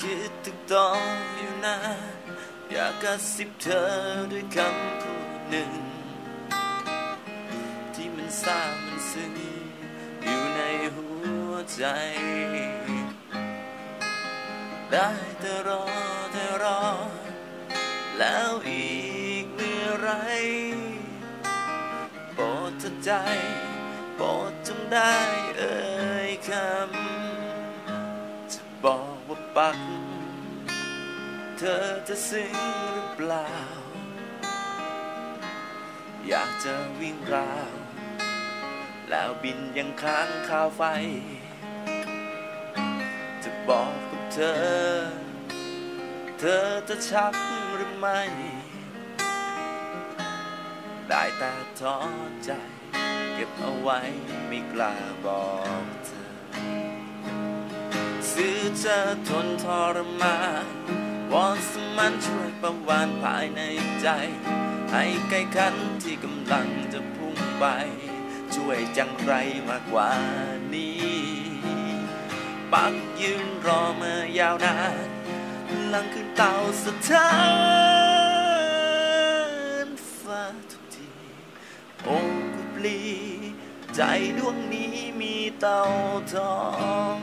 คิดถึงตอนอยู่นานอยากกระซิบเธอด้วยคำพูดหนึ่ง ที่มันซาบมันซึ้งอยู่ในหัวใจ ได้แต่รอแต่รอ แล้วอีกเมื่อไรโปรดใจโปรดจงได้เอ่ยคำ บอกว่าปัก เธอจะซึ้งหรือเปล่า อยากจะวิ่งราว แล้วบินยังค้างคาวไฟ จะบอกกับเธอ เธอจะชักหรือไม่ ได้แต่ท้อใจ เก็บเอาไว้ไม่กล้าบอกเธอ ซื้อเธอทนทรมานวอนสมันช่วยประวานภายในใจ ให้ไกลขันที่กำลังจะพุ่งไป ช่วยจังไรมากกว่านี้ปักยืนรอมายาวนานลังขึ้นเตาสถานฟ้าทุกทีโอ้กุบลี ใจดวงนี้มีเต่าทอง